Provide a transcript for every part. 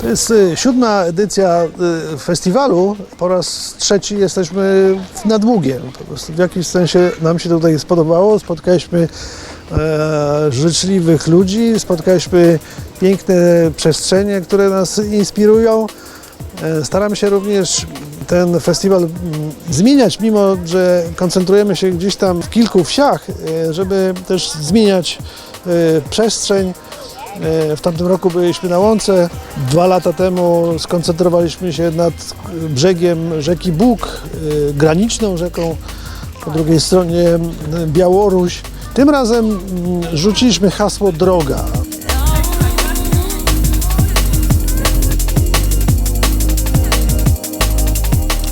To jest y, siódma edycja y, festiwalu. Po raz trzeci jesteśmy nad prostu w jakimś sensie nam się tutaj spodobało. Spotkaliśmy e, życzliwych ludzi, spotkaliśmy piękne przestrzenie, które nas inspirują. E, Staramy się również ten festiwal mm, zmieniać, mimo że koncentrujemy się gdzieś tam w kilku wsiach, e, żeby też zmieniać e, przestrzeń. E, W tamtym roku byliśmy na Łące. Dwa lata temu skoncentrowaliśmy się nad brzegiem rzeki Bóg, e, graniczną rzeką, po drugiej stronie Białoruś. Tym razem rzuciliśmy hasło droga.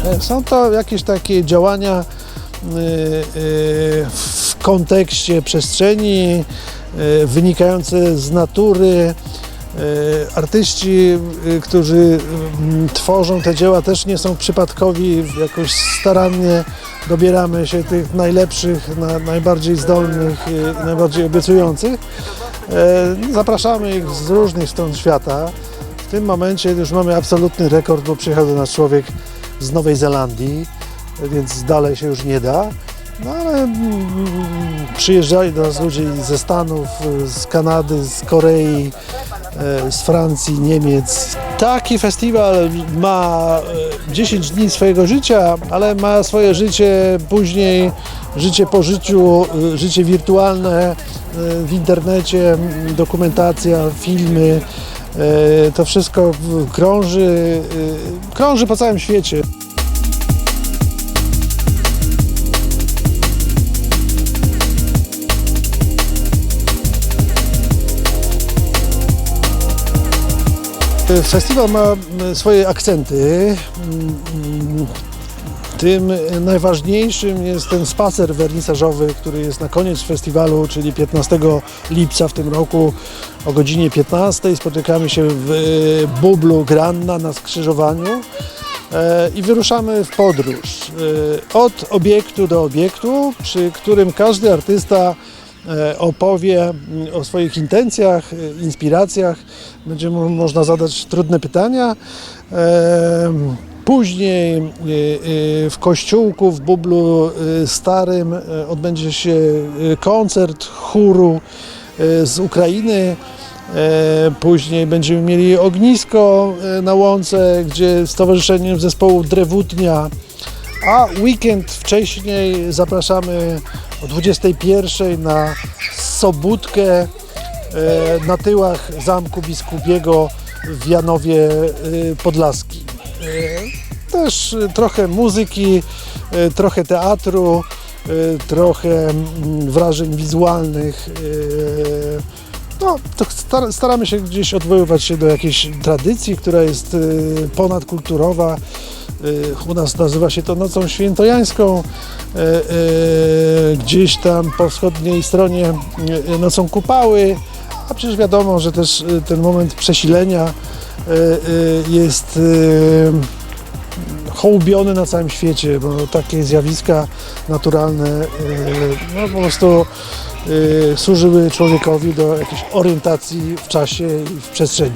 E, Są to jakieś takie działania w kontekście przestrzeni wynikające z natury. Y, Artyści, y, którzy tworzą te dzieła też nie są przypadkowi, jakoś starannie dobieramy się tych najlepszych, na, najbardziej zdolnych, najbardziej obiecujących. E, Zapraszamy ich z różnych stron świata. W tym momencie już mamy absolutny rekord, bo przyjechał do nas człowiek z Nowej Zelandii, więc dalej się już nie da. No ale mm, przyjeżdżali do nas ludzie ze Stanów, z Kanady, z Korei, e, z Francji, Niemiec. Taki festiwal ma e, 10 dni swojego życia, ale ma swoje życie później, życie po życiu, życie wirtualne w internecie, dokumentacja, filmy. To wszystko krąży, krąży po całym świecie. Festiwal ma mm, swoje akcenty. Mm, Tym najważniejszym jest ten spacer wernisażowy, który jest na koniec festiwalu, czyli 15 lipca w tym roku o godzinie 15. Spotykamy się w e, Bublu Granna na skrzyżowaniu e, i wyruszamy w podróż e, od obiektu do obiektu, przy którym każdy artysta e, opowie mm, o swoich intencjach, e, inspiracjach. Będzie można zadać trudne pytania. E, Później e, e, w kościółku w Bublu e, Starym e, odbędzie się e, koncert chóru e, z Ukrainy. E, Później będziemy mieli ognisko e, na łące, gdzie Stowarzyszeniem Zespołu Drewutnia a weekend wcześniej zapraszamy o 21 na Sobótkę e, na tyłach Zamku Biskupiego w Janowie e, Podlaskim. E, Też trochę muzyki, trochę teatru, trochę mm, wrażeń wizualnych. no, staramy się gdzieś odwoływać się do jakiejś tradycji, która jest ponadkulturowa. E, U nas nazywa się to Nocą Świętojańską. E, e, Gdzieś tam po wschodniej stronie Nocą Kupały. A przecież wiadomo, że też ten moment przesilenia jest hołubiony na całym świecie, bo takie zjawiska naturalne no, po prostu służyły człowiekowi do jakiejś orientacji w czasie i w przestrzeni.